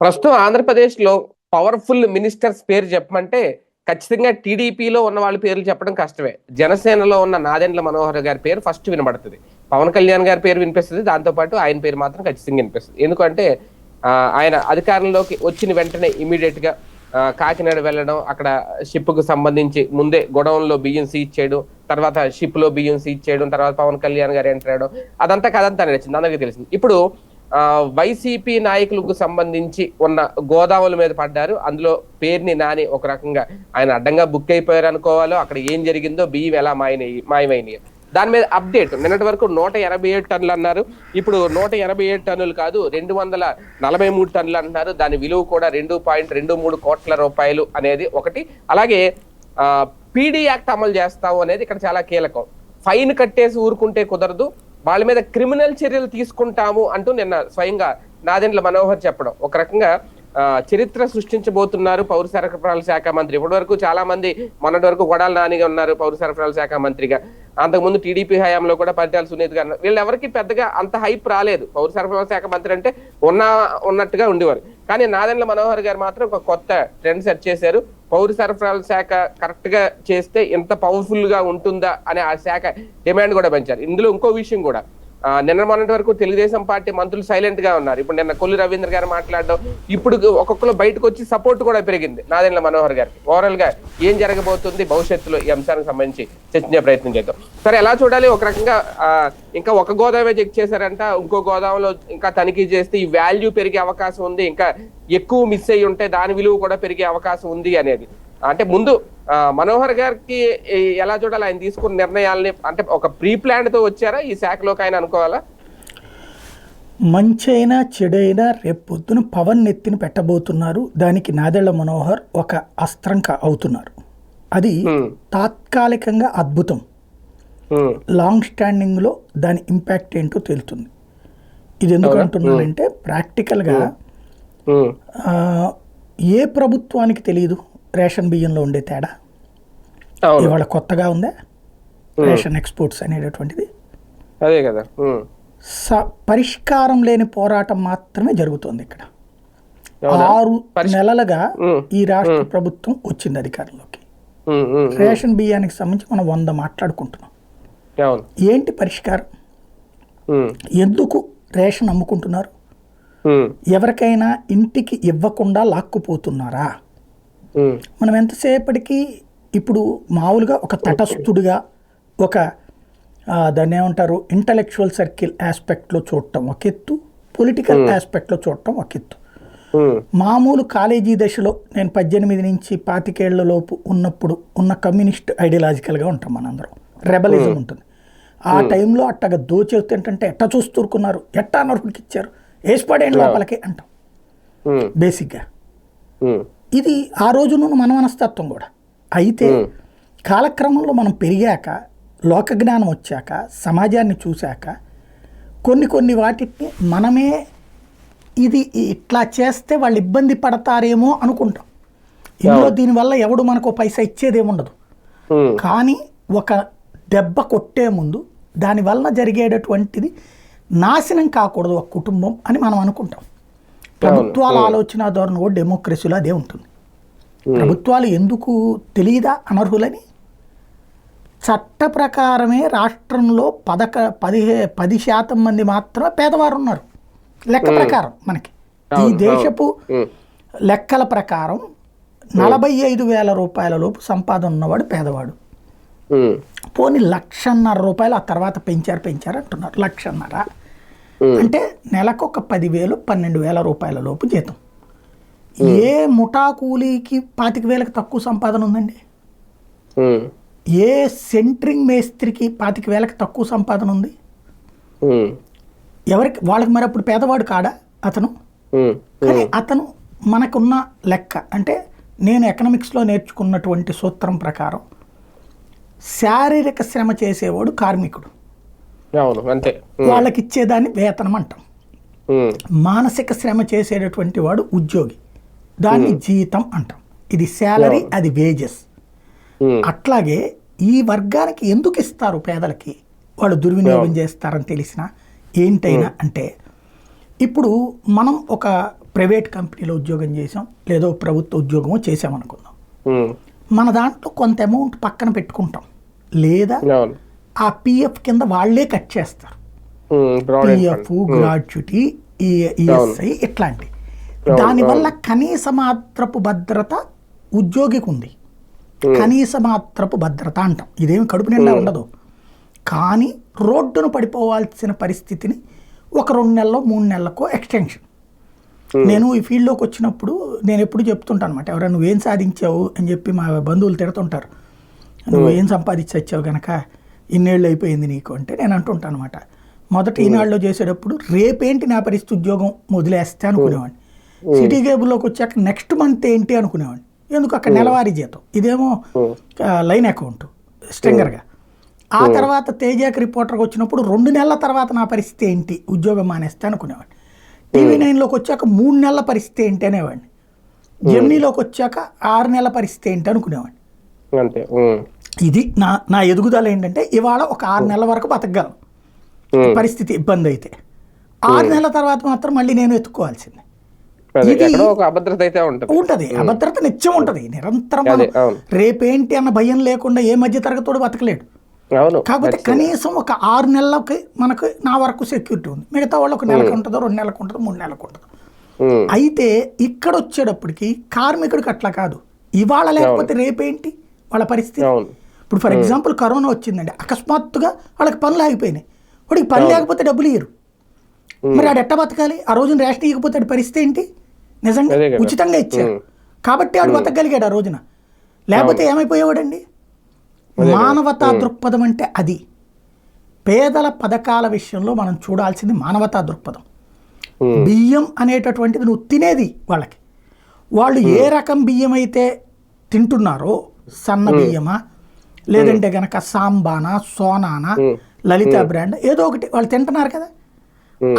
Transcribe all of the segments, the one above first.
ప్రస్తుతం ఆంధ్రప్రదేశ్లో powerful ministers పేరు చెప్పమంటే ఖచ్చితంగా టీడీపీలో ఉన్న వాళ్ళ పేర్లు చెప్పడం కష్టమే. జనసేనలో ఉన్న నాదెండ్ల మనోహర్ గారి పేరు ఫస్ట్ వినబడుతుంది. పవన్ కళ్యాణ్ గారి పేరు వినిపిస్తుంది. దాంతోపాటు ఆయన పేరు మాత్రం ఖచ్చితంగా వినిపిస్తుంది. ఎందుకంటే ఆయన అధికారంలోకి వచ్చిన వెంటనే ఇమీడియట్గా కాకినాడ వెళ్ళడం అక్కడ షిప్కు సంబంధించి ముందే గొడవంలో బియ్యం సీజ్ చేయడం తర్వాత షిప్లో బియ్యం సీజ్ చేయడం తర్వాత పవన్ కళ్యాణ్ గారు ఎంటర్ అయ్యడం అదంతా కదంతా నడిచింది. అందరికీ తెలిసింది. ఇప్పుడు వైసీపీ నాయకులకు సంబంధించి ఉన్న గోదాముల మీద పడ్డారు. అందులో పేరుని నాని ఒక రకంగా ఆయన అడ్డంగా బుక్ అయిపోయారు అనుకోవాలో అక్కడ ఏం జరిగిందో బియ్యం ఎలా మాయనయ్యి మాయమైనవి దాని మీద అప్డేట్ నిన్నటి వరకు నూట ఎనభై ఏడు టన్నులు అన్నారు. ఇప్పుడు నూట ఎనభై ఏడు టన్నులు కాదు రెండు వందల నలభై మూడు టన్నులు అంటున్నారు. దాని విలువ కూడా రెండు పాయింట్ రెండు మూడు కోట్ల రూపాయలు అనేది ఒకటి. అలాగే పీడీ యాక్ట్ అమలు చేస్తాము అనేది ఇక్కడ చాలా కీలకం. ఫైన్ కట్టేసి ఊరుకుంటే కుదరదు. వాళ్ళ మీద క్రిమినల్ చర్యలు తీసుకుంటాము అంటూ నిన్న స్వయంగా నాదెండ్ల మనోహర్ చెప్పడం. ఒక రకంగా చరిత్ర సృష్టించబోతున్నారు పౌర సరఫరాల శాఖ మంత్రి. ఇప్పటి వరకు చాలా మంది మొన్నటి వరకు గొడాల నానిగా ఉన్నారు పౌర సరఫరాల శాఖ మంత్రిగా. అంతకుముందు టీడీపీ హయాంలో కూడా పరిటాల సునీత్ గారు వీళ్ళు ఎవరికి పెద్దగా అంత హైప్ రాలేదు. పౌర సరఫరాల శాఖ మంత్రి అంటే ఉన్న ఉన్నట్టుగా ఉండేవారు. కానీ నాదెండ్ల మనోహర్ గారు మాత్రం ఒక కొత్త ట్రెండ్ సెట్ చేశారు. పౌర సరఫరాల శాఖ కరెక్ట్గా చేస్తే ఎంత పవర్ఫుల్గా ఉంటుందా అనే ఆ శాఖ డిమాండ్ కూడా పెంచారు. ఇందులో ఇంకో విషయం కూడా. నిన్న మొన్నటి వరకు తెలుగుదేశం పార్టీ మంత్రులు సైలెంట్గా ఉన్నారు. ఇప్పుడు నిన్న కొల్లి రవీంద్ర గారు మాట్లాడడం ఇప్పుడు ఒక్కొక్కరు బయటకు వచ్చి సపోర్ట్ కూడా పెరిగింది నాదెండ్ల మనోహర్ గారికి. ఓవరాల్గా ఏం జరగబోతుంది భవిష్యత్తులో ఈ అంశానికి సంబంధించి చర్చించే ప్రయత్నం చేద్దాం. సరే ఎలా చూడాలి? ఒక రకంగా ఇంకా ఒక గోదావరి చెక్ చేశారంట. ఇంకో గోదావరిలో ఇంకా తనిఖీ చేస్తే ఈ వాల్యూ పెరిగే అవకాశం ఉంది. ఇంకా ఎక్కువ మిస్ అయ్యి ఉంటే దాని విలువ కూడా పెరిగే అవకాశం ఉంది అనేది. అంటే ముందు మనోహర్ గారికి ఎలా చూడాలి? ఆయన తీసుకున్న నిర్ణయాలని అంటే ఒక ప్రీ ప్లాన్తో వచ్చారా? ఈ శాఖలోకి ఆయన అనుకోవాలా? మంచైనా చెడైనా రేపు పొద్దున పవన్ నెత్తిన పెట్టబోతున్నారు. దానికి నాదెళ్ళ మనోహర్ ఒక అస్త్రంక అవుతున్నారు. అది తాత్కాలికంగా అద్భుతం. లాంగ్ స్టాండింగ్లో దాని ఇంపాక్ట్ ఏంటో తేలుతుంది. ఇది ఎందుకు అంటున్నానంటే ప్రాక్టికల్గా ఏ ప్రభుత్వానికి తెలియదు? రేషన్ బియ్యంలో ఉండే తేడా? ఇవాళ కొత్తగా ఉందా? రేషన్ ఎక్స్పోర్ట్స్ అనేటటువంటిది? అదే కదా. స పరిష్కారం లేని పోరాటం మాత్రమే జరుగుతోంది ఇక్కడ? ఆరు నెలలుగా ఈ రాష్ట్ర ప్రభుత్వం వచ్చింది అధికారంలోకి. రేషన్ బియ్యానికి సంబంధించి మనం వంద మాట్లాడుకుంటున్నాం. ఏంటి పరిష్కారం? ఎందుకు రేషన్ అమ్ముకుంటున్నారు? ఎవరికైనా ఇంటికి ఇవ్వకుండా లాక్కుపోతున్నారా? మనం ఎంతసేపటికి ఇప్పుడు మామూలుగా ఒక తటస్థుడిగా ఒక దాన్ని ఏమంటారు ఇంటలెక్చువల్ సర్కిల్ ఆస్పెక్ట్లో చూడటం ఒక ఎత్తు పొలిటికల్ ఆస్పెక్ట్లో చూడటం ఒక ఎత్తు. మామూలు కాలేజీ దశలో నేను పద్దెనిమిది నుంచి పాతికేళ్ళ లోపు ఉన్నప్పుడు ఉన్న కమ్యూనిస్ట్ ఐడియాలజికల్గా ఉంటాం మనందరం. రెబలిజం ఉంటుంది. ఆ టైంలో అట్టగా దోచేస్తుంటే ఎట్ట చూస్తూరుకున్నారు ఎట్టా నరుడికి ఇచ్చారు వేసిపడేండి లోపలికి అంటాం. బేసిక్గా ఇది ఆ రోజున మన మనస్తత్వం కూడా. అయితే కాలక్రమంలో మనం పెరిగాక లోక జ్ఞానం వచ్చాక సమాజాన్ని చూశాక కొన్ని కొన్ని వాటిని మనమే ఇది ఇట్లా చేస్తే వాళ్ళు ఇబ్బంది పడతారేమో అనుకుంటాం. ఇందులో దీనివల్ల ఎవడు మనకు పైసా ఇచ్చేదేముండదు కానీ ఒక దెబ్బ కొట్టే ముందు దానివల్ల జరిగేటటువంటిది నాశనం కాకూడదు ఒక కుటుంబం అని మనం అనుకుంటాం. ప్రభుత్వాల ఆలోచన ధోరణి కూడా డెమోక్రసీలో అదే ఉంటుంది ప్రభుత్వాలు ఎందుకు తెలియదా అనర్హులని? చట్ట ప్రకారమే రాష్ట్రంలో పదక పదిహే పది శాతం మంది మాత్రమే పేదవారు ఉన్నారు. లెక్క ప్రకారం మనకి. ఈ దేశపు లెక్కల ప్రకారం నలభై ఐదు వేల రూపాయల లోపు సంపాదన ఉన్నవాడు పేదవాడు. పోనీ లక్షన్నర రూపాయలు ఆ తర్వాత పెంచారు పెంచారు అంటున్నారు. లక్షన్నర. అంటే నెలకు ఒక పదివేలు పన్నెండు వేల రూపాయల లోపు జీతం. ఏ ముఠా కూలీకి పాతిక వేలకు తక్కువ సంపాదన ఉందండి? ఏ సెంట్రింగ్ మేస్త్రికి పాతిక వేలకు తక్కువ సంపాదన ఉంది? ఎవరికి వాళ్ళకి మరి అప్పుడు పేదవాడు కాడా అతను? కానీ అతను మనకున్న లెక్క అంటే నేను ఎకనామిక్స్లో నేర్చుకున్నటువంటి సూత్రం ప్రకారం శారీరక శ్రమ చేసేవాడు కార్మికుడు. అంతే. వాళ్ళకి ఇచ్చేదాన్ని వేతనం అంటాం. మానసిక శ్రమ చేసేటటువంటి వాడు ఉద్యోగి. దాన్ని జీతం అంటాం. ఇది శాలరీ అది వేజెస్. అట్లాగే ఈ వర్గానికి ఎందుకు ఇస్తారు పేదలకి? వాళ్ళు దుర్వినియోగం చేస్తారని తెలిసిన ఏంటైనా అంటే ఇప్పుడు మనం ఒక ప్రైవేట్ కంపెనీలో ఉద్యోగం చేసాం లేదో ప్రభుత్వ ఉద్యోగమో చేసామనుకుందాం మన దాంట్లో కొంత అమౌంట్ పక్కన పెట్టుకుంటాం. లేదా ఆ పిఎఫ్ కింద వాళ్ళే కట్ చేస్తారు. పిఎఫ్. గ్రాడ్యుటీ ఈఎస్ఐ ఇట్లాంటి. దానివల్ల కనీస మాత్రపు భద్రత ఉద్యోగికి ఉంది. కనీస మాత్రపు భద్రత అంటాం. ఇదేమి కడుపు నిండా ఉండదు. కానీ రోడ్డును పడిపోవాల్సిన పరిస్థితిని ఒక రెండు నెలలో మూడు నెలలకు ఎక్స్టెన్షన్ నేను ఈ ఫీల్డ్లోకి వచ్చినప్పుడు నేను ఎప్పుడు చెప్తుంటాను అనమాట ఎవరైనా నువ్వేం సాధించావు అని చెప్పి మా బంధువులు తిడుతుంటారు. నువ్వు సంపాదించి వచ్చావు గనక? ఇన్నేళ్ళు అయిపోయింది నీకు అంటే నేను అంటుంటాను అనమాట మొదట ఈనాడులో చేసేటప్పుడు రేపేంటి నా పరిస్థితి ఉద్యోగం వదిలేస్తే అనుకునేవాడిని. సిటీ కేబుల్లోకి వచ్చాక నెక్స్ట్ మంత్ ఏంటి అనుకునేవాడిని. ఎందుకు అక్కడ నెలవారీ జీతం. ఇదేమో లైన్ అకౌంట్ స్ట్రింగర్గా. ఆ తర్వాత తేజాకి రిపోర్టర్కి వచ్చినప్పుడు రెండు నెలల తర్వాత నా పరిస్థితి ఏంటి? ఉద్యోగం మానేస్తే అనుకునేవాడిని. టీవీ నైన్లోకి వచ్చాక మూడు నెలల పరిస్థితి ఏంటి అనేవాడిని. జెమినీలోకి వచ్చాక ఆరు నెలల పరిస్థితి ఏంటి అనుకునేవాడిని. ఇది నా నా ఎదుగుదల ఏంటంటే ఇవాళ ఒక ఆరు నెలల వరకు బతకగలను. ఉమ్, పరిస్థితి ఇబ్బంది అయితే. ఆరు నెలల తర్వాత మాత్రం మళ్ళీ నేను ఎత్తుకోవాల్సిందే. ఇది- అభద్రత అయితే ఉంటుంది. అభద్రత నిత్యం ఉంటది. నిరంతరం. రేపేంటి అన్న భయం లేకుండా ఏ మధ్య తరగతోడు బతకలేడు. కాకపోతే కనీసం ఒక ఆరు నెలలకి మనకు నా వరకు సెక్యూరిటీ ఉంది. మిగతా వాళ్ళు ఒక నెలకు ఉంటుందో రెండు నెలలకు ఉంటుందో మూడు నెలలకు ఉంటుందో. అయితే ఇక్కడ వచ్చేటప్పటికి కార్మికుడికి అట్లా కాదు. ఇవాళ లేకపోతే రేపేంటి? వాళ్ళ పరిస్థితి? ఇప్పుడు ఫర్ ఎగ్జాంపుల్ కరోనా వచ్చిందండి అకస్మాత్తుగా వాళ్ళకి పనులు ఆగిపోయినాయి. వాడికి పని లేకపోతే డబ్బులు ఇయ్యరు. మరి ఆడు ఎట్ట బతకాలి? ఆ రోజున రేషన్ ఇవ్వకపోతే ఆడి పరిస్థితి ఏంటి? నిజంగా. ఉచితంగా ఇచ్చారు. ఉమ్. కాబట్టి ఆడు బతకగలిగాడు ఆ రోజున. లేకపోతే ఏమైపోయేవాడండి? మానవతా దృక్పథం అంటే అది. పేదల పథకాల విషయంలో మనం చూడాల్సింది మానవతా దృక్పథం. బియ్యం అనేటటువంటిది నువ్వు తినేది వాళ్ళకి. వాళ్ళు ఏ రకం బియ్యం అయితే తింటున్నారో సన్న బియ్యమా లేదంటే గనక సాంబానా సోనానా. లలిత బ్రాండ్ ఏదో ఒకటి వాళ్ళు తింటున్నారు కదా.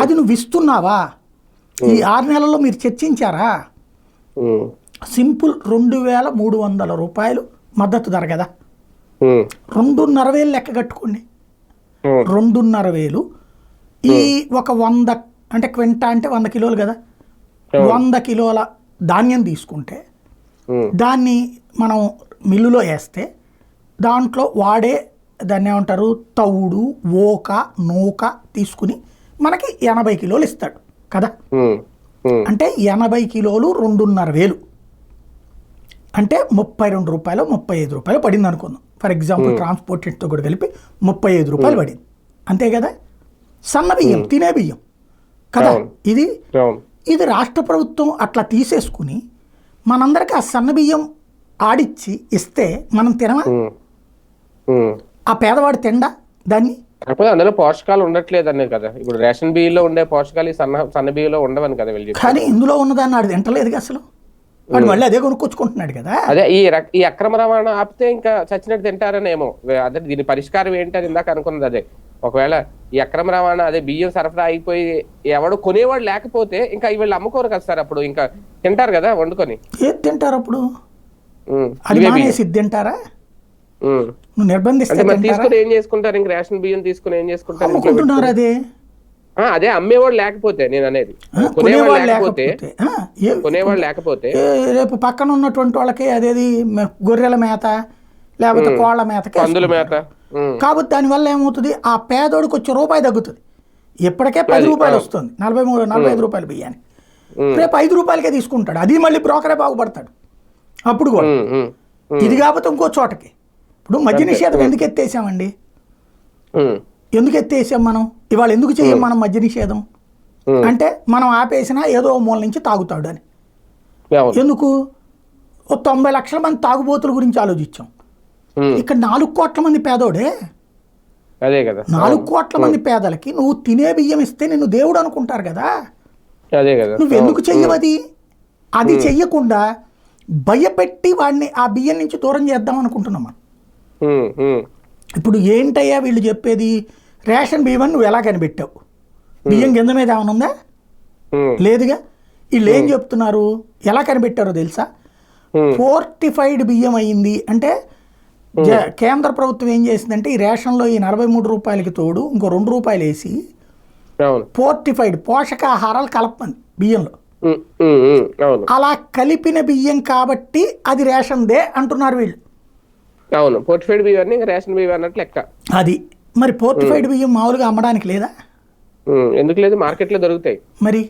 అది నువ్వు ఇస్తున్నావా ఈ ఆరు నెలల్లో మీరు చర్చించారా? సింపుల్ రెండు వేల మూడు వందల రూపాయలు మద్దతు ధర కదా. రెండున్నర వేలు లెక్క కట్టుకోండి. రెండున్నర వేలు. ఈ ఒక వంద అంటే క్వింటా అంటే వంద కిలోలు కదా. వంద కిలోల ధాన్యం తీసుకుంటే దాన్ని మనం మిల్లులో వేస్తే దాంట్లో వాడే దాన్ని ఏమంటారు తౌడు ఓక నూక తీసుకుని మనకి ఎనభై కిలోలు ఇస్తాడు కదా? అంటే ఎనభై కిలోలు రెండున్నర వేలు. అంటే ముప్పై రెండు రూపాయలు ముప్పై ఐదు రూపాయలు పడింది అనుకుందాం. ఫర్ ఎగ్జాంపుల్ ట్రాన్స్పోర్టెడ్తో కూడా కలిపి ముప్పై ఐదు రూపాయలు పడింది. అంతే కదా? సన్న బియ్యం తినే బియ్యం కదా. ఇది ఇది రాష్ట్ర ప్రభుత్వం అట్లా తీసేసుకుని మనందరికి ఆ సన్న బియ్యం ఆడిచ్చి ఇస్తే మనం తినమా. ఆ పేదవాడు తిండా దాన్ని? కాకపోతే అందులో పోషకాలు ఉండట్లేదు అనే కదా. ఇప్పుడు రేషన్ బియ్యంలో ఉండే పోషకాలు ఈ సన్న సన్న బియ్యంలో ఉండవని కదా వీళ్ళు. కానీ ఇందులో ఉన్నదాన్ని ఆడు తింటలేదు అసలు? వాడు మళ్ళీ అదే కొనుక్కొచ్చుకుంటున్నాడు కదా? అదే ఈ ఈ అక్రమ రవాణా ఆపితే ఇంకా చచ్చినట్టు తింటారనేమో. అదే దీని పరిష్కారం ఏంటి అని ఇందాక అనుకున్నది అదే. ఒకవేళ ఈ అక్రమ రవాణా అదే బియ్యం సరఫరా అయిపోయి ఎవడు కొనేవాడు లేకపోతే ఇంకా వీళ్ళు అమ్ముకోరు కదా సార్ అప్పుడు. ఇంకా తింటారు కదా వండుకొని. ఏది తింటారు అప్పుడు? అది. మానేసి తింటారా. నువ్వు నిర్బంధిస్తే తీసుకుని ఏం చేసుకుంటారు? ఇంక రేషన్ బియ్యం తీసుకుని ఏం చేసుకుంటారు? అమ్ముకుంటున్నారు అదే? అదే అమ్మేవాడు లేకపోతే నేను అనేది. కొనేవాడు కొనేవాళ్ళు లేకపోతే కొనేవాడు లేకపోతే రేపు పక్కన ఉన్నటువంటి వాళ్ళకి అదేది గొర్రెల మేత లేకపోతే కోళ్ళ మేతకి పందుల మేత. కాబట్టి దానివల్ల ఏమవుతుంది? ఆ పేదోడికి వచ్చే రూపాయి తగ్గుతుంది. ఇప్పటికే పది రూపాయలు. వస్తుంది. నలభై మూడు నలభై ఐదు రూపాయలు బియ్యాన్ని రేపు ఐదు రూపాయలకే తీసుకుంటాడు. అది మళ్ళీ బ్రోకరే బాగుపడతాడు. అప్పుడు కూడా. ఇది కాకపోతే ఇంకో చోటకి. ఇప్పుడు మద్య నిషేధం ఎందుకు ఎత్తేసామండి? ఎందుకు ఎత్తేసాం మనం? ఇవాళ ఎందుకు చేయం మనం మద్య నిషేధం. అంటే మనం ఆపేసినా ఏదో మూల నుంచి తాగుతాడు అని. ఎందుకు? ఓ తొంభై లక్షల మంది తాగుబోతుల గురించి ఆలోచించాం. ఇక్కడ నాలుగు కోట్ల మంది పేదోడే. అదే కదా. నాలుగు కోట్ల మంది పేదలకి నువ్వు తినే బియ్యం ఇస్తే నిన్ను దేవుడు అనుకుంటారు కదా. అదే కదా. నువ్వు ఎందుకు చెయ్యవది అది? చెయ్యకుండా భయపెట్టి వాడిని ఆ బియ్యం నుంచి దూరం చేద్దాం అనుకుంటున్నాం మనం. ఇప్పుడు ఏంటయ్యా వీళ్ళు చెప్పేది? రేషన్ బియ్యం నువ్వు ఎలా కనిపెట్టావు? బియ్యం కింద మీద ఏమైనా ఉందా? లేదుగా? వీళ్ళు ఏం చెప్తున్నారు? ఎలా కనిపెట్టారో తెలుసా? ఫోర్టిఫైడ్ బియ్యం అయ్యింది అంటే కేంద్ర ప్రభుత్వం ఏం చేసిందంటే ఈ రేషన్లో ఈ నలభై మూడు రూపాయలకి తోడు ఇంకో రెండు రూపాయలు వేసి ఫోర్టిఫైడ్ పోషకాహారాలు కలపంది బియ్యంలో. అలా కలిపిన బియ్యం కాబట్టి అది రేషన్దే అంటున్నారు వీళ్ళు. అవును పోర్టిఫైడ్ బియ్యాన్ని ఇంకా రేషన్ బియ్యం అన్నట్లు లెక్క. అది మరి పోర్టిఫైడ్ బియ్యం మామూలుగా అమ్మడానికి లేదా? ఎందుకు లేదు మార్కెట్లో దొరుకుతాయి. మరి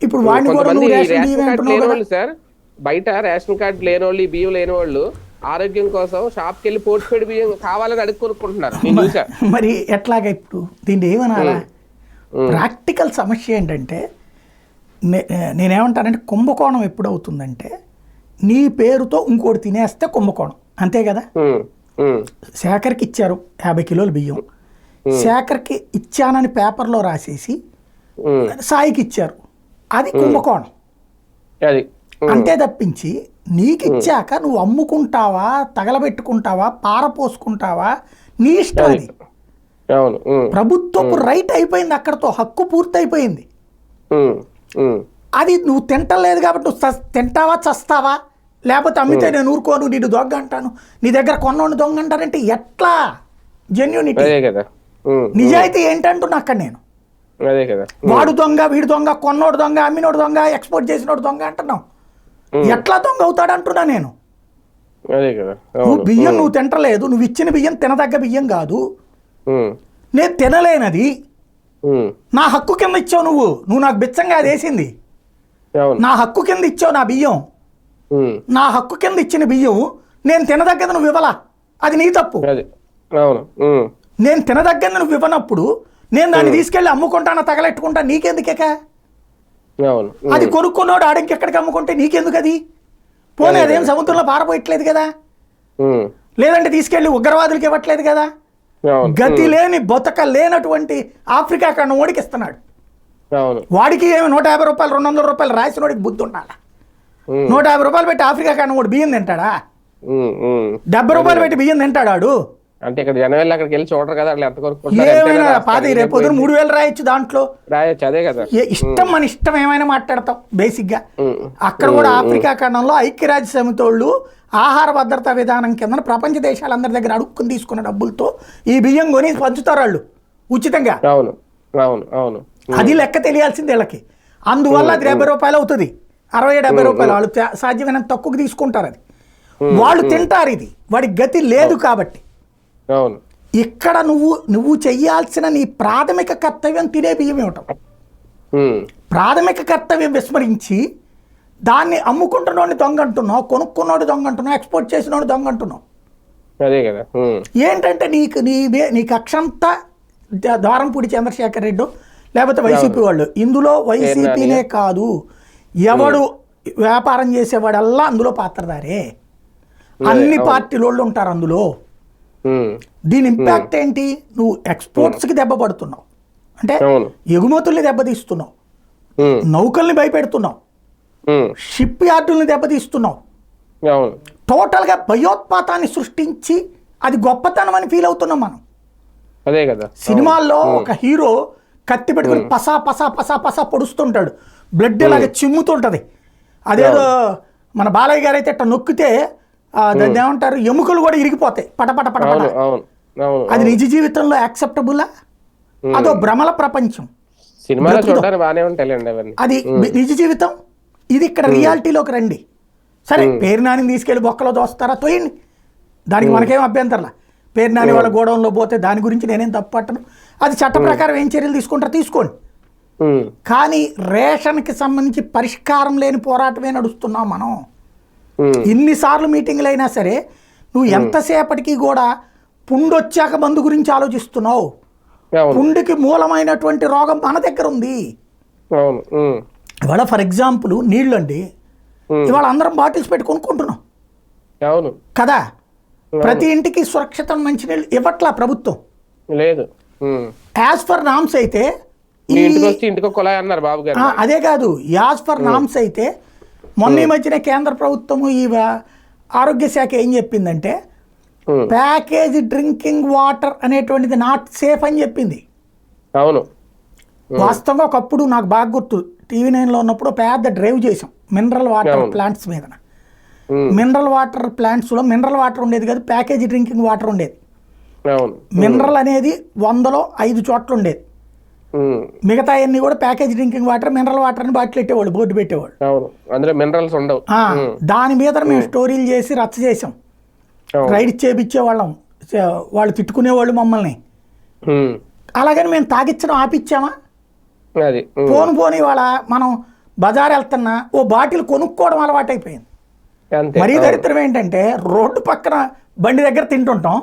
ఇప్పుడు వాడిని కూడా నువ్వు రేషన్ బియ్యం అంటున్నావు కదా సార్ బయట రేషన్ కార్డు లేని వాళ్ళు బియ్యం లేని వాళ్ళు ఆరోగ్యం కోసం షాప్కి వెళ్ళి పోర్టిఫైడ్ బియ్యం కావాలని అడుగు కొనుక్కుంటున్నారు. నేను చూసా. మరి ఎట్లాగా ఇప్పుడు? దీన్ని ఏమనాలా. ప్రాక్టికల్ సమస్య ఏంటంటే నేనేమంటానంటే కుంభకోణం ఎప్పుడు అవుతుందంటే నీ పేరుతో ఇంకోటి తినేస్తే కుంభకోణం. అంతే కదా? శేఖర్కి ఇచ్చారు యాభై కిలోల బియ్యం. శేఖర్కి ఇచ్చానని పేపర్లో రాసేసి సాయికి ఇచ్చారు. అది కుంభకోణం. అంతే తప్పించి నీకు ఇచ్చాక నువ్వు అమ్ముకుంటావా తగలబెట్టుకుంటావా పారపోసుకుంటావా నీ ఇష్టం అది. ప్రభుత్వపు రైట్ అయిపోయింది అక్కడతో హక్కు పూర్తి అయిపోయింది ఉమ్, ఉమ్, అది నువ్వు తింటలేదు కాబట్టి నువ్వు తింటావా చస్తావా? లేకపోతే అమ్మితే నేను ఊరుకోను నేను దొంగ అంటాను. నీ దగ్గర కొన్నోని దొంగ అంటారంటే ఎట్లా? జెన్యూనిటీ నిజాయితీ ఏంటంటున్నా అక్కడ నేను? వాడు దొంగ వీడు దొంగ కొన్నోడు దొంగ అమ్మినోడు దొంగ ఎక్స్పోర్ట్ చేసినోడు దొంగ అంటున్నావు. ఎట్లా దొంగ అవుతాడు అంటున్నా నేను? నువ్వు బియ్యం నువ్వు తింటలేదు నువ్వు ఇచ్చిన బియ్యం తినదగ్గ బియ్యం కాదు. నేను తినలేనది. నా హక్కు కింద ఇచ్చావు నువ్వు. నువ్వు నాకు బిచ్చంగా అది వేసింది. నా హక్కు కింద ఇచ్చావు నా బియ్యం. నా హక్కు కింద ఇచ్చిన బియ్యం నేను తినదగ్గది నువ్వు ఇవ్వలా? అది నీ తప్పు. నేను తినదగ్గది నువ్వు ఇవ్వనప్పుడు నేను దాన్ని తీసుకెళ్ళి అమ్ముకుంటానా తగలెట్టుకుంటా? నీకెందుకేక? అది కొనుక్కున్నాడు ఆడింకెక్కడికి అమ్ముకుంటే నీకెందుకు అది పోనీ అదేం. సముద్రంలో పారపోయట్లేదు కదా? లేదంటే తీసుకెళ్ళి ఉగ్రవాదులకి ఇవ్వట్లేదు కదా? గతి లేని బొతక లేనటువంటి ఆఫ్రికా ఖండం ఓడికి ఇస్తున్నాడు వాడికి ఏమి నూట యాభై రూపాయలు రెండు వందల రూపాయలు రాసిన వాడికి బుద్ధి ఉండాలి? నూట యాభై రూపాయలు పెట్టి ఆఫ్రికా ఖండం వాడు బియ్యం తింటాడా. డెబ్బై రూపాయలు పెట్టి బియ్యం తింటాడాడు అంటే ఇక్కడ జనం వెళ్ళి అక్కడికి వెళ్ళి చూడరు కదా అట్లా ఎంత పాతి రేపు మూడు వేలు రాయొచ్చు దాంట్లో. రాయొచ్చు అదే కదా. ఇష్టం మన ఇష్టం ఏమైనా మాట్లాడతాం బేసిక్గా ఉమ్, అక్కడ కూడా ఆఫ్రికా ఖండంలో ఐక్యరాజ్య సమితి వాళ్ళు ఆహార భద్రతా విధానం కింద ప్రపంచ దేశాలందరి దగ్గర అడుక్కుని తీసుకున్న డబ్బులతో ఈ బియ్యం కొని పంచుతారు వాళ్ళు ఉచితంగా. అవును అవును అవును. అది లెక్క తెలియాల్సింది వీళ్ళకి. అందువల్ల అది డెబ్బై రూపాయలు అవుతుంది. అరవై డెబ్బై రూపాయలు వాళ్ళు సాధ్యమైనంత తక్కువకి తీసుకుంటారు అది. వాళ్ళు తింటారు ఇది. వాడి గతి లేదు కాబట్టి. అవును. ఇక్కడ నువ్వు నువ్వు చెయ్యాల్సిన నీ ప్రాథమిక కర్తవ్యం తినే బియ్యం ఇవ్వటం. ప్రాథమిక కర్తవ్యం విస్మరించి దాన్ని అమ్ముకుంటున్నోడిని దొంగ అంటున్నావు కొనుక్కున్నోడు దొంగ అంటున్నావు ఎక్స్పోర్ట్ చేసినోడు దొంగ అంటున్నావు. అదే కదా. ఉమ్, ఏంటంటే నీకు నీ నీ కక్షంతా ద- ద్వారంపూడి చంద్రశేఖర్ రెడ్డి లేకపోతే వైసీపీ వాళ్ళు. ఇందులో వైసీపీనే కాదు. ఎవడు వ్యాపారం చేసేవాడల్లా అందులో పాత్రధారే. అన్ని పార్టీల వాళ్ళు ఉంటారు అందులో. దీని ఇంపాక్ట్ ఏంటి? నువ్వు ఎక్స్పోర్ట్స్కి దెబ్బ పడుతున్నావు. అంటే ఎగుమతుల్ని దెబ్బతీస్తున్నావు. నౌకల్ని భయపెడుతున్నావు. షిప్ యార్డుల్ని దెబ్బతీస్తున్నావు. టోటల్గా భయోత్పాతాన్ని సృష్టించి అది గొప్పతనం అని ఫీల్ అవుతున్నాం మనం. అదే కదా. సినిమాల్లో ఒక హీరో కత్తి పెట్టుకుని పసా పసా పసా పసా పొడుస్తుంటాడు. బ్లడ్ ఇలాగ చిమ్ముతుంటది. అదేదో మన బాలయ్య గారు అయితే ఇట్లా నొక్కితే దాన్ని ఏమంటారు? ఎముకలు కూడా ఇరిగిపోతాయి. పటపట అవును అది నిజ జీవితంలో యాక్సెప్టబులా? అదో భ్రమల ప్రపంచం. అది నిజ జీవితం? ఇది ఇక్కడ రియాలిటీలోకి రండి. సరే పేరు నాని తీసుకెళ్ళి బొక్కలో దోస్తారా? తోయండి దానికి మనకేం అభ్యంతరలా? పేరు నాని వాళ్ళ గోడౌన్లో పోతే దాని గురించి నేనేం తప్పట్టను అది చట్ట ప్రకారం ఏం చర్యలు తీసుకుంటారో తీసుకోండి. కానీ రేషన్కి సంబంధించి పరిష్కారం లేని పోరాటమే నడుస్తున్నాం మనం. ఇన్నిసార్లు మీటింగ్లు అయినా సరే నువ్వు ఎంతసేపటికి కూడా పుండొచ్చాక మందు గురించి ఆలోచిస్తున్నావు. పుండుకి మూలమైనటువంటి రోగం మన దగ్గర ఉంది. ఇవాళ ఫర్ ఎగ్జాంపుల్ నీళ్ళు అండి ఇవాళ అందరం బాటిల్స్ పెట్టి కొనుక్కుంటున్నాం అవును. కదా? ప్రతి ఇంటికి సురక్షిత మంచినీళ్ళు ఇవ్వట్లా ప్రభుత్వం? లేదు. యాజ్ ఫర్ నామ్స్ అయితే మీ ఇంటికి ఇంటికి అన్నారు బాబు గారు అదే కాదు యాజ్ ఫర్ నామ్స్ అయితే మొన్న ఈ మధ్యన కేంద్ర ప్రభుత్వము ఈ ఆరోగ్య శాఖ ఏం చెప్పిందంటే ప్యాకేజ్ డ్రింకింగ్ వాటర్ అనేటువంటిది నాట్ సేఫ్ అని చెప్పింది. అవును. వాస్తవంగా ఒకప్పుడు నాకు బాగా గుర్తు టీవీ నైన్లో ఉన్నప్పుడు పెద్ద డ్రైవ్ చేసాం మినరల్ వాటర్. ప్లాంట్స్ మీద మినరల్ వాటర్ ప్లాంట్స్లో మినరల్ వాటర్ ఉండేది కాదు ప్యాకేజ్ డ్రింకింగ్ వాటర్ ఉండేది. మినరల్ అనేది వందలో ఐదు చోట్ల ఉండేది. మిగతా అన్ని కూడా package drinking water mineral water అని బాటిల్ పెట్టేవాళ్ళు బోర్డు పెట్టేవాళ్ళు. అవును. అందులో మినరల్స్ ఉండవు. దాని మీద మేము స్టోరీలు చేసి రచ్చ చేసాం. రైడ్ చేపించేవాళ్ళం. చ- వాళ్ళు తిట్టుకునేవాళ్ళు మమ్మల్ని. అలాగని మేము తాగిచ్చడం ఆపిచ్చామా? అది ఉమ్, పోను పోని వాళ్ళ మనం బజార్ వెళ్తున్నా ఓ బాటిల్ కొనుక్కోవడం అలవాటైపోయింది. అంతే. మరీ దరిద్రం ఏంటంటే రోడ్డు పక్కన బండి దగ్గర తింటుంటాం.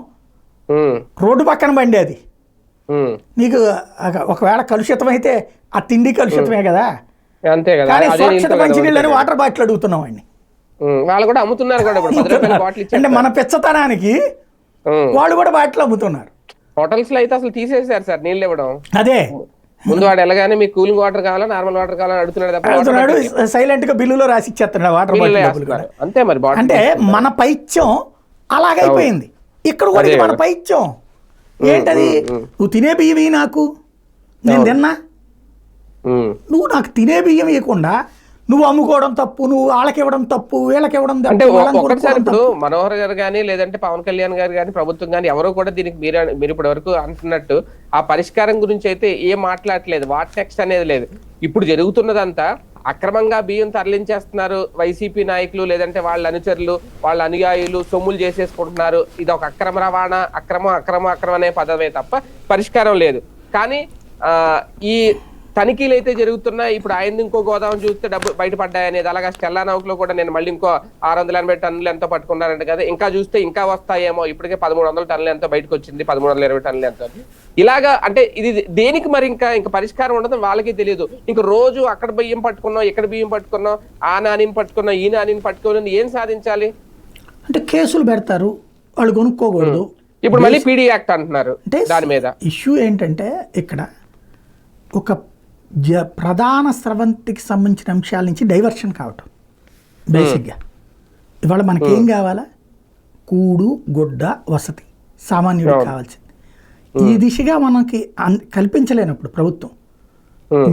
రోడ్డు పక్కన బండి అది. నీకు ఒక- ఒకవేళ కలుషితం అయితే ఆ తిండి కలుషితమే కదా? అంతే కదా. సురక్షిత మంచినీళ్ళని. వాటర్ బాటిల్ అడుగుతున్నాం అండి వాళ్ళు కూడా అమ్ముతున్నారు కూడా ఇప్పుడు. అంటే మన పెచ్చతనానికి వాళ్ళు కూడా బాటిల్ అమ్ముతున్నారు. హోటల్స్లో అయితే అసలు తీసేసారు సార్ నీళ్ళు ఇవ్వడం. అదే. ముందు వాడు వెళ్ళగానే మీకు కూలింగ్ వాటర్ కావాలా నార్మల్ వాటర్ కావాలని అడుగుతున్నాడు తప్ప అడుగుతున్నాడు. సైలెంట్గా బిల్లులో రాసి ఇచ్చేస్తున్నాడు వాటర్ బాటిల్. అంతే మరి అంటే మన పైత్యం అలాగైపోయింది. ఇక్కడ కూడా మన. పైత్యం. ఏంటది? నువ్వు తినే బియ్యం నాకు? నేను తిన్నా? నువ్వు నాకు తినే బియ్యం ఇవ్వకుండా నువ్వు అమ్ముకోవడం తప్పు నువ్వు వాళ్ళకి ఇవ్వడం తప్పు వీళ్ళకి ఇవ్వడం అంటే ఇప్పుడు మనోహర్ గారు కానీ లేదంటే పవన్ కళ్యాణ్ గారు కానీ ప్రభుత్వం కానీ ఎవరు కూడా దీనికి మీరు మీరు ఇప్పటి వరకు అంటున్నట్టు ఆ పరిష్కారం గురించి అయితే ఏం మాట్లాడట్లేదు. వాట్ నెక్స్ట్ అనేది లేదు. ఇప్పుడు జరుగుతున్నదంతా అక్రమంగా బియ్యం తరలించేస్తున్నారు వైసీపీ నాయకులు లేదంటే వాళ్ళ అనుచరులు వాళ్ళ అనుయాయులు సొమ్ములు చేసేసుకుంటున్నారు. ఇది ఒక అక్రమ రవాణా అక్రమం అక్రమం అక్రమం అనే పదమే తప్ప పరిష్కారం లేదు. కానీ ఈ తనిఖీలు అయితే జరుగుతున్నాయి. ఇప్పుడు ఆయన ఇంకో గోదావరి చూస్తే డబ్బు బయటపడ్డాయనేది. అలాగే అలాగా స్టెల్లా నౌకలో కూడా నేను మళ్ళీ ఇంకో ఆరు వందల ఎనభై టన్నులు ఎంతో పట్టుకున్నారంట కదా. ఇంకా చూస్తే ఇంకా వస్తాయేమో. ఇప్పటికే పదమూడు వందల టన్నులు ఎంతో బయటకు వచ్చింది పదమూడు వందల ఇరవై టన్నులు ఎంతో. ఇలాగా అంటే ఇది దేనికి మరి ఇంకా ఇంకా పరిష్కారం ఉండదు వాళ్ళకి తెలియదు. ఇంకా రోజు అక్కడ బియ్యం పట్టుకున్నాం ఇక్కడ బియ్యం పట్టుకున్నాం ఆ నానిని పట్టుకున్నాం ఈ నానిని పట్టుకున్నాం ఏం సాధించాలి? అంటే కేసులు పెడతారు వాళ్ళు కొనుక్కోకూడదు. ఇప్పుడు మళ్ళీ పీడీ యాక్ట్ అంటున్నారు అంటే దాని మీద. ఇష్యూ ఏంటంటే ఇక్కడ ఒక ప్రధాన స్రవంతికి సంబంధించిన అంశాల నుంచి డైవర్షన్ కావటం. బేసిక్గా. ఇవాళ మనకి ఏం కావాలా? కూడు గుడ్డ వసతి. సామాన్యుడికి కావాల్సింది. ఈ దిశగా మనకి కల్పించలేనప్పుడు ప్రభుత్వం.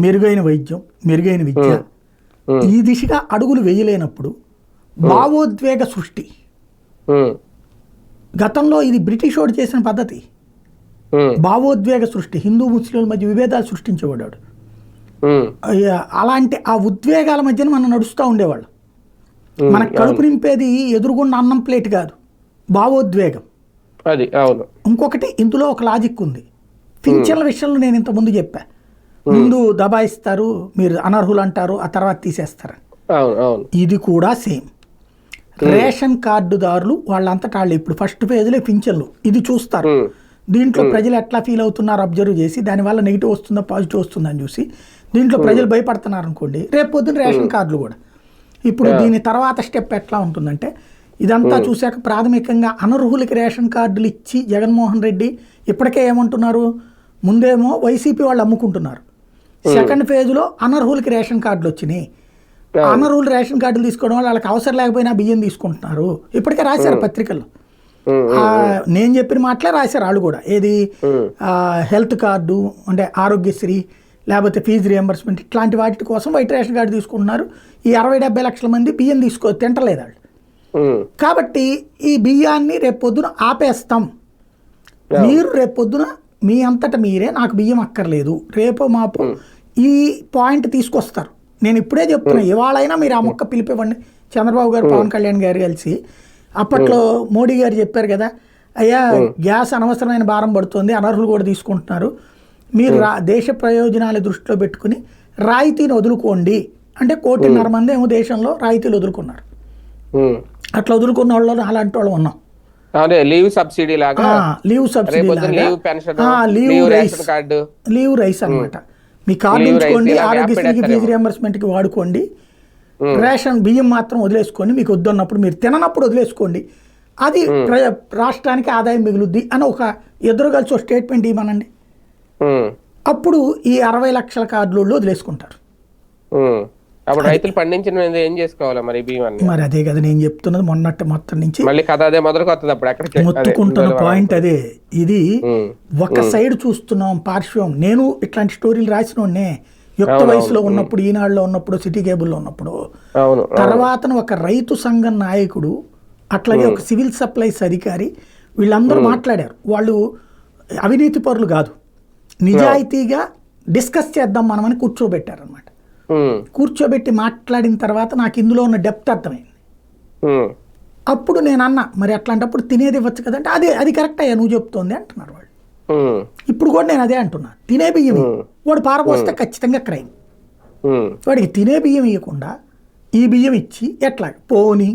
మెరుగైన వైద్యం మెరుగైన విద్య. ఈ దిశగా అడుగులు వేయలేనప్పుడు భావోద్వేగ సృష్టి. గతంలో ఇది బ్రిటిష్ వాడు చేసిన పద్ధతి. భావోద్వేగ సృష్టి హిందూ ముస్లింల మధ్య విభేదాలు సృష్టించేవాడు అయ్య, అలాంటి ఆ ఉద్వేగాల మధ్యన మనం నడుస్తూ ఉండేవాళ్ళం. ఉమ్, మన కడుపు నింపేది ఎదురుగున్న అన్నం ప్లేట్ కాదు. భావోద్వేగం. అది అవును. ఇంకొకటి ఇందులో ఒక లాజిక్ ఉంది. పింఛన్ల విషయంలో నేను ఇంత ముందు చెప్పా. ముందు దబాయిస్తారు మీరు అనర్హులు అంటారు ఆ తర్వాత తీసేస్తారు. ఇది కూడా సేమ్ రేషన్ కార్డుదారులు వాళ్ళంతటా వాళ్ళు ఇప్పుడు ఫస్ట్ పేజ్లో పింఛన్లు. ఇది చూస్తారు. దీంట్లో ప్రజలు ఎట్లా ఫీల్ అవుతున్నారు అబ్జర్వ్ చేసి దానివల్ల నెగిటివ్ వస్తుందా పాజిటివ్ వస్తుందా అని చూసి దీంట్లో ప్రజలు భయపడుతున్నారు అనుకోండి రేపు పొద్దున్న రేషన్ కార్డులు కూడా. ఇప్పుడు దీని తర్వాత స్టెప్ ఎట్లా ఉంటుందంటే ఇదంతా చూశాక ప్రాథమికంగా అనర్హులకి రేషన్ కార్డులు ఇచ్చి జగన్మోహన్ రెడ్డి ఇప్పటికే ఏమంటున్నారు? ముందేమో వైసీపీ వాళ్ళు అమ్ముకుంటున్నారు. సెకండ్ ఫేజ్లో అనర్హులకి రేషన్ కార్డులు వచ్చినాయి. అనర్హులు రేషన్ కార్డులు తీసుకోవడం వల్ల వాళ్ళకి అవసరం లేకపోయినా బియ్యం తీసుకుంటున్నారు. ఇప్పటికే రాశారు పత్రికల్లో. నేను చెప్పిన మాటలే రాశారు వాళ్ళు కూడా. ఏది? హెల్త్ కార్డు అంటే ఆరోగ్యశ్రీ లేకపోతే ఫీజు రియంబర్స్మెంట్ ఇట్లాంటి వాటి కోసం వైట్ రేషన్ కార్డు తీసుకుంటున్నారు. ఈ అరవై డెబ్బై లక్షల మంది బియ్యం తీసుకో తింటలేదు వాళ్ళు. కాబట్టి ఈ బియ్యాన్ని రేపు పొద్దున ఆపేస్తాం మీరు రేపు పొద్దున మీ అంతట మీరే నాకు బియ్యం అక్కర్లేదు. రేపు మాపు ఈ పాయింట్ తీసుకొస్తారు. నేను ఇప్పుడే చెప్తున్నా ఇవాళైనా మీరు ఆ మొక్క పిలిపివ్వండి. చంద్రబాబు గారు పవన్ కళ్యాణ్ గారు కలిసి. అప్పట్లో మోడీ గారు చెప్పారు కదా అయ్యా గ్యాస్ అనవసరమైన భారం పడుతుంది అనర్హులు కూడా తీసుకుంటున్నారు. మీరు రా దేశ ప్రయోజనాలు దృష్టిలో పెట్టుకుని రాయితీని వదులుకోండి. అంటే కోటిన్నర మంది ఏమో దేశంలో రాయితీలు వదులుకున్నారు. అట్లా వదులుకున్న వాళ్ళు అలాంటి వాళ్ళు ఉన్నాం. లీవ్ సబ్సిడీ లాగా leave subsidy leave pension leave rice. Card. Leave rice అన్నమాట. మీ కార్డు ఉంచుకోండి ఆరోగ్యశ్రీకి ఫీజు రియంబర్స్మెంట్కి వాడుకోండి. రేషన్ బియ్యం మాత్రం వదిలేసుకోండి మీకు వద్దన్నప్పుడు మీరు తిననప్పుడు వదిలేసుకోండి. అది రాష్ట్రానికి ఆదాయం మిగులుద్ది అని ఒక ఇద్దరు కలిసి ఒక స్టేట్మెంట్ ఇవ్వమనండి. అప్పుడు ఈ అరవై లక్షల కార్డులు వదిలేసుకుంటారు. అప్పుడు రైతులు పండించిన ఏం చేసుకోవాలి మరి మరి అదే కదా నేను చెప్తున్నది మొన్నటి మొత్తం నుంచి మళ్ళీ కథ అదే మొదలుకు వస్తుంది అప్పుడు అక్కడికి అదే, మొత్తుకుంటున్న పాయింట్ అదే. ఇది ఒక సైడ్ చూస్తున్నాం పార్శ్వం. నేను ఇట్లాంటి స్టోరీలు రాసినోడ్నే యుక్త వయసులో ఉన్నప్పుడు ఈనాడులో ఉన్నప్పుడు సిటీ కేబుల్లో ఉన్నప్పుడు తర్వాత ఒక రైతు సంఘం నాయకుడు అట్లాగే ఒక సివిల్ సప్లైస్ అధికారి వీళ్ళందరూ మాట్లాడారు. వాళ్ళు అవినీతి పరులు కాదు. నిజాయితీగా డిస్కస్ చేద్దాం మనమని కూర్చోబెట్టారనమాట కూర్చోబెట్టి మాట్లాడిన తర్వాత నాకు ఇందులో ఉన్న డెప్త్ అర్థమైంది. అప్పుడు నేను అన్నా మరి అట్లాంటప్పుడు తినేది ఇవ్వచ్చు కదంటే అదే అది కరెక్ట్ అయ్యా నువ్వు చెప్తోంది అంటున్నారు వాళ్ళు. ఇప్పుడు కూడా నేను అదే అంటున్నా. తినే బియ్యం. వాడు పారపోస్తే ఖచ్చితంగా క్రైమ్ వాడికి తినే బియ్యం ఇవ్వకుండా ఈ బియ్యం ఇచ్చి ఎట్లా పోని.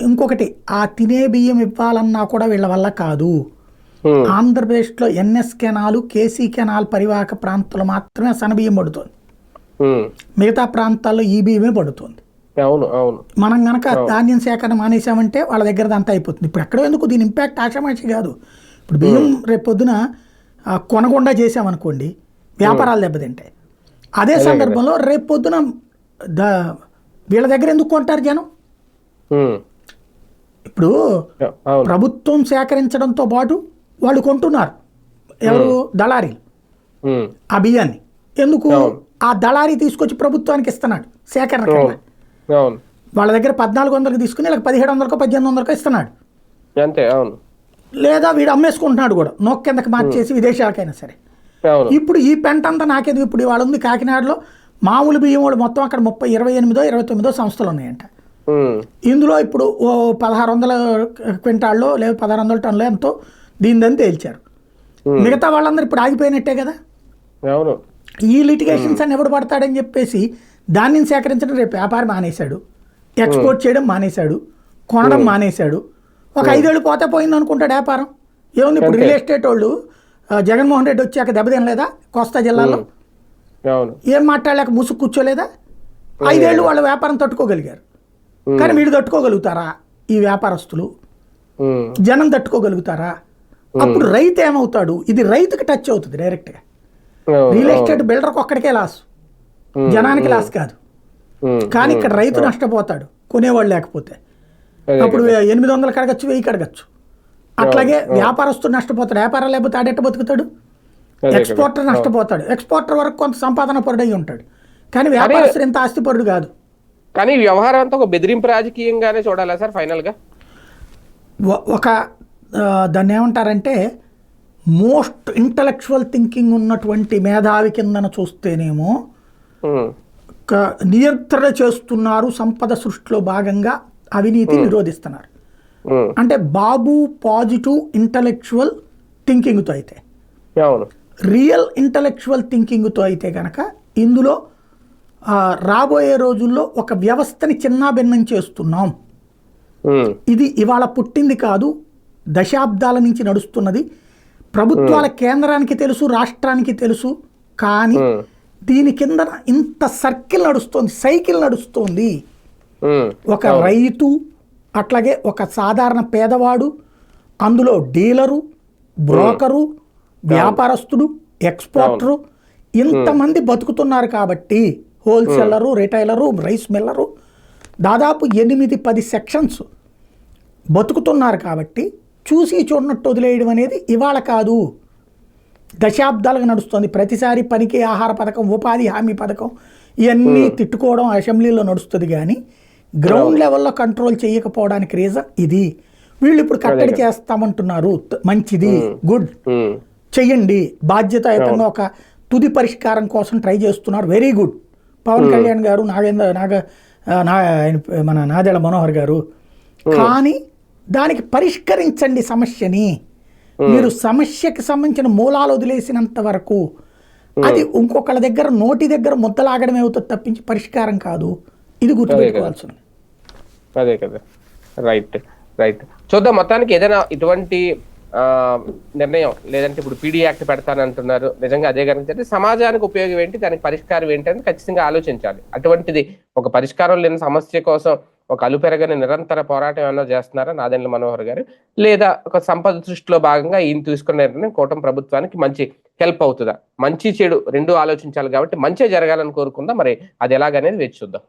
ఇంకొకటి ఆ తినే బియ్యం ఇవ్వాలన్నా కూడా వీళ్ళ వల్ల కాదు. ఆంధ్రప్రదేశ్లో ఎన్ఎస్ కెనాలు కేసీ కెనాల్ పరివాహక ప్రాంతాలు మాత్రమే సన్నబియ్యం పడుతుంది. మిగతా ప్రాంతాల్లో ఈ బియ్యమే పడుతుంది. అవును అవును. మనం గనక ధాన్యం సేకరణ మానేసామంటే వాళ్ళ దగ్గర అంతా అయిపోతుంది. ఇప్పుడు ఎక్కడో ఎందుకు దీని ఇంపాక్ట్ ఆషామాషి కాదు. ఇప్పుడు బియ్యం రేపు పొద్దున ఆ, కొనకుండా చేసామనుకోండి వ్యాపారాలు దెబ్బతింటాయి అదే సందర్భంలో రేపు పొద్దున ద వీళ్ళ దగ్గర ఎందుకు కొంటారు జనం? ఇప్పుడు ప్రభుత్వం సేకరించడంతో పాటు వాళ్ళు కొంటున్నారు. ఎవరు? దళారీలు. ఆ బియ్యాన్ని. ఎందుకు. ఆ దళారీ తీసుకొచ్చి ప్రభుత్వానికి ఇస్తున్నాడు సేకరణ వాళ్ళ దగ్గర పద్నాలుగు వందలకు తీసుకుని వీళ్ళకి పదిహేడు వందలకో పద్దెనిమిది వందలకో ఇస్తున్నాడు. అంతే అవును. లేదా వీడు అమ్మేసుకుంటున్నాడు కూడా నొక్క కిందకి మార్చేసి విదేశాలకైనా సరే. ఇప్పుడు ఈ పెంట అంతా నాకేది ఇప్పుడు? వాళ్ళ ఉంది కాకినాడలో మామూలు బియ్యం వాళ్ళు మొత్తం అక్కడ ముప్పై ఇరవై ఎనిమిదో ఇరవై తొమ్మిదో సంస్థలు ఉన్నాయంట. ఇందులో ఇప్పుడు ఓ పదహారు వందల క్వింటాల్లో లేదా పదహారు వందల టన్నులు ఎంతో దీనిదని తేల్చారు. మిగతా వాళ్ళందరూ ఇప్పుడు ఆగిపోయినట్టే కదా? ఈ లిటిగేషన్స్ అని ఎవడు పడతాడని చెప్పేసి దాన్ని సేకరించడం రేపు వ్యాపారం మానేశాడు. ఎక్స్పోర్ట్ చేయడం మానేశాడు. కొనడం మానేశాడు. ఒక ఐదేళ్ళు పోతే పోయింది అనుకుంటాడు వ్యాపారం. ఏముంది ఇప్పుడు రియల్ ఎస్టేట్ వాళ్ళు జగన్మోహన్ రెడ్డి వచ్చాక దెబ్బతినలేదా కోస్తా జిల్లాలో? అవును. ఏం మాట్లాడలేక ముసుగు కూర్చోలేదా? ఐదేళ్ళు వాళ్ళ వ్యాపారం తట్టుకోగలిగారు. Hmm. కానీ వీడు తట్టుకోగలుగుతారా ఈ వ్యాపారస్తులు? జనం తట్టుకోగలుగుతారా? అప్పుడు రైతు ఏమవుతాడు? ఇది రైతుకి టచ్ అవుతుంది డైరెక్ట్గా రియల్ ఎస్టేట్ బిల్డర్కి ఒక్కడికే లాస్ జనానికి లాస్ కాదు. కానీ ఇక్కడ రైతు నష్టపోతాడు కొనేవాళ్ళు లేకపోతే. అప్పుడు ఎనిమిది వందలు కడగచ్చు వెయ్యి కడగచ్చు. అట్లాగే వ్యాపారస్తుడు నష్టపోతాడు వ్యాపారం లేకపోతే ఆడెట్ట బతుకుతాడు. ఎక్స్పోర్టర్ నష్టపోతాడు. ఎక్స్పోర్టర్ వరకు కొంత సంపాదన పరుడై ఉంటాడు. కానీ వ్యాపారస్తుడు ఇంత ఆస్తిపరుడు కాదు. కానీ వ్యవహారం అంతా ఒక బెదిరింపు రాజకీయంగానే చూడాలా సార్ ఫైనల్గా? ఒక దాన్ని ఏమంటారంటే మోస్ట్ ఇంటలెక్చువల్ థింకింగ్ ఉన్నటువంటి మేధావి కిందన చూస్తేనేమో నియంత్రణ చేస్తున్నారు సంపద సృష్టిలో భాగంగా అవినీతి నిరోధిస్తున్నారు. అంటే బాబు పాజిటివ్ ఇంటలెక్చువల్ థింకింగ్తో అయితే. రియల్ ఇంటలెక్చువల్ థింకింగ్తో అయితే కనుక ఇందులో రాబోయే రోజుల్లో ఒక వ్యవస్థని చిన్నాభిన్నం చేస్తున్నాం. ఇది ఇవాళ పుట్టింది కాదు దశాబ్దాల నుంచి నడుస్తున్నది. ప్రభుత్వాల కేంద్రానికి తెలుసు రాష్ట్రానికి తెలుసు కానీ దీని కింద ఇంత సర్కిల్ నడుస్తోంది సైకిల్ నడుస్తోంది. ఒక రైతు అట్లాగే ఒక సాధారణ పేదవాడు అందులో డీలరు బ్రోకరు వ్యాపారస్తుడు ఎక్స్పోర్టరు ఇంతమంది బతుకుతున్నారు కాబట్టి హోల్సేలరు రిటైలరు రైస్ మిల్లరు దాదాపు ఎనిమిది పది సెక్షన్స్ బతుకుతున్నారు కాబట్టి చూసి చూడనట్టు వదిలేయడం అనేది ఇవాళ కాదు. దశాబ్దాలుగా నడుస్తుంది. ప్రతిసారి పనికి ఆహార పథకం ఉపాధి హామీ పథకం ఇవన్నీ తిట్టుకోవడం అసెంబ్లీలో నడుస్తుంది కానీ గ్రౌండ్ లెవెల్లో కంట్రోల్ చేయకపోవడానికి రీజన్ ఇది. వీళ్ళు ఇప్పుడు కట్టడి చేస్తామంటున్నారు. మంచిది గుడ్. చెయ్యండి. బాధ్యతాయుతంగా ఒక తుది పరిష్కారం కోసం ట్రై చేస్తున్నారు. Very good. పవన్ కళ్యాణ్ గారు నాగేంద్ర నాగ నా మన నాదెళ్ళ మనోహర్ గారు. కానీ దానికి పరిష్కరించండి సమస్యని. మీరు సమస్యకి సంబంధించిన మూలాలు వదిలేసినంత వరకు అది ఇంకొకళ్ళ దగ్గర నోటి దగ్గర ముద్దలాగడమే అవుతుంది తప్పించి పరిష్కారం కాదు. ఇది గుర్తుపెట్టుకోవాల్సింది. అదే కదా. Right right. చూద్దాం మొత్తానికి ఏదైనా ఇటువంటి నిర్ణయం లేదంటే ఇప్పుడు పీడీ యాక్ట్ పెడతానంటున్నారు. నిజంగా అదే కనుక సమాజానికి ఉపయోగం ఏంటి? దానికి పరిష్కారం ఏంటి అని ఖచ్చితంగా ఆలోచించాలి. అటువంటిది ఒక పరిష్కారం లేని సమస్య కోసం ఒక అలుపెరగని నిరంతర పోరాటం ఏమైనా చేస్తున్నారా నాదెండ్ల మనోహర్ గారు? లేదా ఒక సంపద సృష్టిలో భాగంగా ఈయన తీసుకున్న నిర్ణయం కూటమి ప్రభుత్వానికి మంచి హెల్ప్ అవుతుందా? మంచి చెడు రెండు ఆలోచించాలి కాబట్టి మంచి జరగాలని కోరుకుందాం? మరి అది ఎలాగనేది వేచి చూద్దాం.